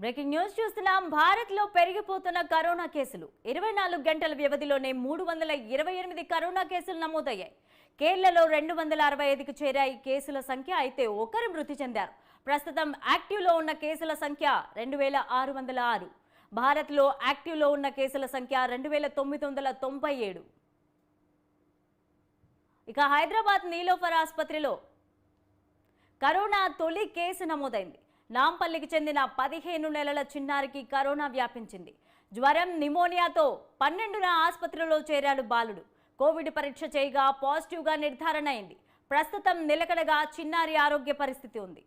Breaking news చూస్తున్నాం. భారత్లో పెరిగిపోతున్న కరోనా కేసులు. ఇరవై నాలుగు గంటల వ్యవధిలోనే మూడు వందల ఇరవై ఎనిమిది కరోనా కేసులు నమోదయ్యాయి. కేరళలో రెండు వందల అరవై ఐదుకి చేరాయి కేసుల సంఖ్య అయితే ఒకరు మృతి చెందారు. ప్రస్తుతం యాక్టివ్లో ఉన్న కేసుల సంఖ్య రెండు వేల ఆరు వందల ఆరు. భారత్లో యాక్టివ్లో ఉన్న కేసుల సంఖ్య రెండు వేల తొమ్మిది వందల తొంభై ఏడు. ఇక హైదరాబాద్ నీలోఫర్ ఆసుపత్రిలో కరోనా తొలి కేసు నమోదైంది. నాంపల్లికి చెందిన పదిహేను నెలల చిన్నారికి కరోనా వ్యాపించింది. జ్వరం నిమోనియాతో పన్నెండున ఆసుపత్రిలో చేరాడు బాలుడు. కోవిడ్ పరీక్ష చేయగా పాజిటివ్గా నిర్ధారణ అయింది. ప్రస్తుతం నిలకడగా చిన్నారి ఆరోగ్య పరిస్థితి ఉంది.